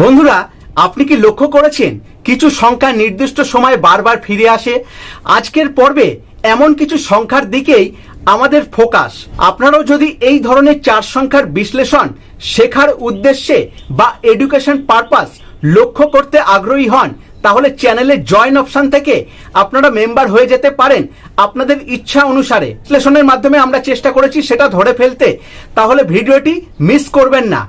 বন্ধুরা, আপনি কি লক্ষ্য করেছেন? কিছু সংখ্যা নির্দিষ্ট সময়ে বারবার ফিরে আসে। আজকের পর্বে এমন কিছু সংখ্যার দিকেই আমাদের ফোকাস। আপনারাও যদি এই ধরনের চার সংখ্যার বিশ্লেষণ শেখার উদ্দেশ্যে বা এডুকেশন পারপাস লক্ষ্য করতে আগ্রহী হন তাহলে চ্যানেলে জয়েন অপশান থেকে আপনারা মেম্বার হয়ে যেতে পারেন আপনাদের ইচ্ছা অনুসারে। বিশ্লেষণের মাধ্যমে আমরা চেষ্টা করেছি সেটা ধরে ফেলতে। তাহলে ভিডিওটি মিস করবেন না।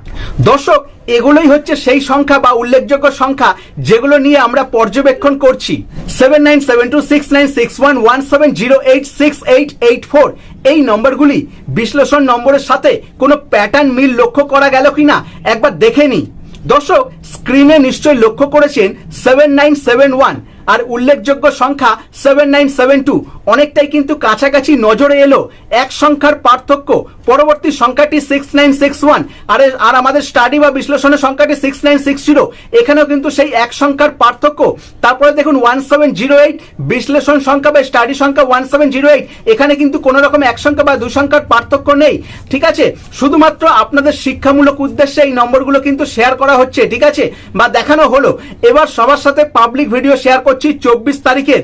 দর্শক, এগুলোই হচ্ছে সেই সংখ্যা বা উল্লেখযোগ্য সংখ্যা যেগুলো নিয়ে আমরা পর্যবেক্ষণ করছি। Seven nine seven two six nine six one one seven zero eight six eight eight four এই নম্বরগুলি বিশ্লেষণ নম্বরের সাথে কোনো প্যাটার্ন মিল লক্ষ্য করা গেল কিনা একবার দেখে নিই। দর্শক স্ক্রিনে নিশ্চয়ই লক্ষ্য করেছেন সেভেন নাইন সেভেন ওয়ান আর উল্লেখযোগ্য সংখ্যা সেভেন নাইন সেভেন টু অনেকটাই কিন্তু কাছাকাছি নজরে এলো এক সংখ্যার পার্থক্য। পরবর্তী সংখ্যাটি সিক্স নাইন সিক্স ওয়ান আর আর আমাদের স্টাডি বা বিশ্লেষণের সংখ্যাটি সিক্স নাইন সিক্স জিরো এখানেও কিন্তু সেই এক সংখ্যার পার্থক্য। তারপরে দেখুন ওয়ান সেভেন জিরো এইট বিশ্লেষণ সংখ্যা বা স্টাডি সংখ্যা ওয়ান সেভেন জিরো এইট এখানে কিন্তু কোনো রকম এক সংখ্যা বা দুই সংখ্যার পার্থক্য নেই। ঠিক আছে? শুধুমাত্র আপনাদের শিক্ষামূলক উদ্দেশ্যে এই নম্বরগুলো কিন্তু শেয়ার করা হচ্ছে। ঠিক আছে? বা দেখানো হলো। এবার সবার সাথে পাবলিক ভিডিও শেয়ার করছি চব্বিশ তারিখের।